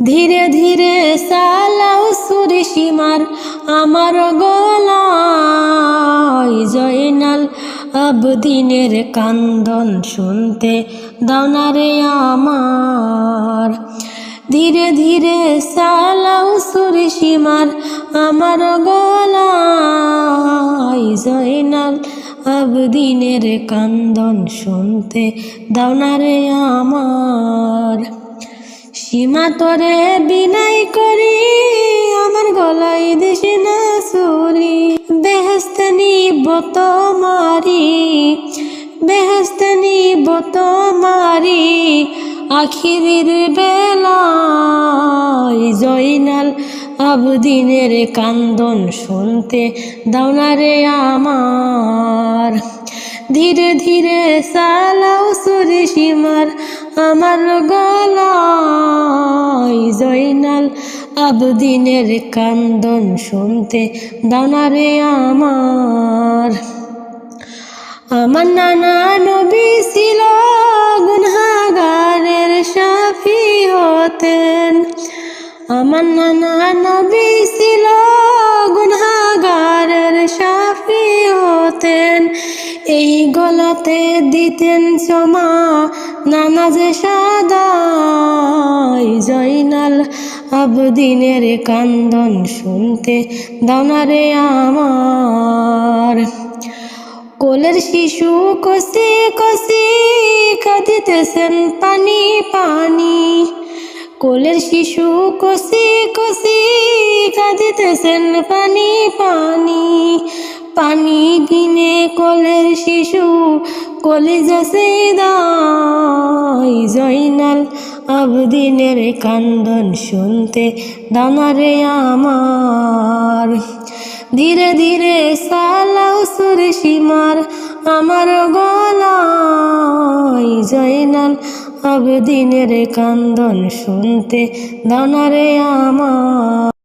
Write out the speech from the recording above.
ধীরে ধীরে সালাও সুরে সীমার আমার গলায় জয়নাল আবদিনের কান্দন শুনতে দাওনারে আমার। ধীরে ধীরে সালাও সুরে সীমার আমার গলায় জয়নাল আবদিনের কান্দন শুনতে দাওনারে আমার। সীমা তোরে বিনাই করি, আমার গলায় দেশে না সুরি। বেহস্ত নিব তোমারি বেহস্ত নিব তোমারি, আখিরের বেলায় জয়নাল আবদিনের কান্দন শুনতে দাওনারে আমার। ধীরে ধীরে সালাও সুরে সীমার আমার জয়নাল আবদিনের কান্দন শুনতে দানারে আমার। আমার নানা নবী ছিল গুনহাগারের সাফি হতেন। আমার নানা নবী ছিল গুনহাগারের সাফি হতেন। এই গলাতে দিতেন সমা, নামাজে সাদাই জয়নাল আবদিনের কান্দন শুনতে দানারে আমার। কোলের শিশু কষে কষে কাঁদিতেছেন পানি পানি। কোলের শিশু কষে কষে কাঁদিতেছেন পানি পানি। পানি বিনে কোলের শিশু কলিজা দাই জয়নাল আবদিনের কান্দন শুনতে দানারে আমার। ধীরে ধীরে সালাও সুরে সীমার আমার গলায় জয়নাল আবদিনের কান্দন শুনতে দানারে আমার।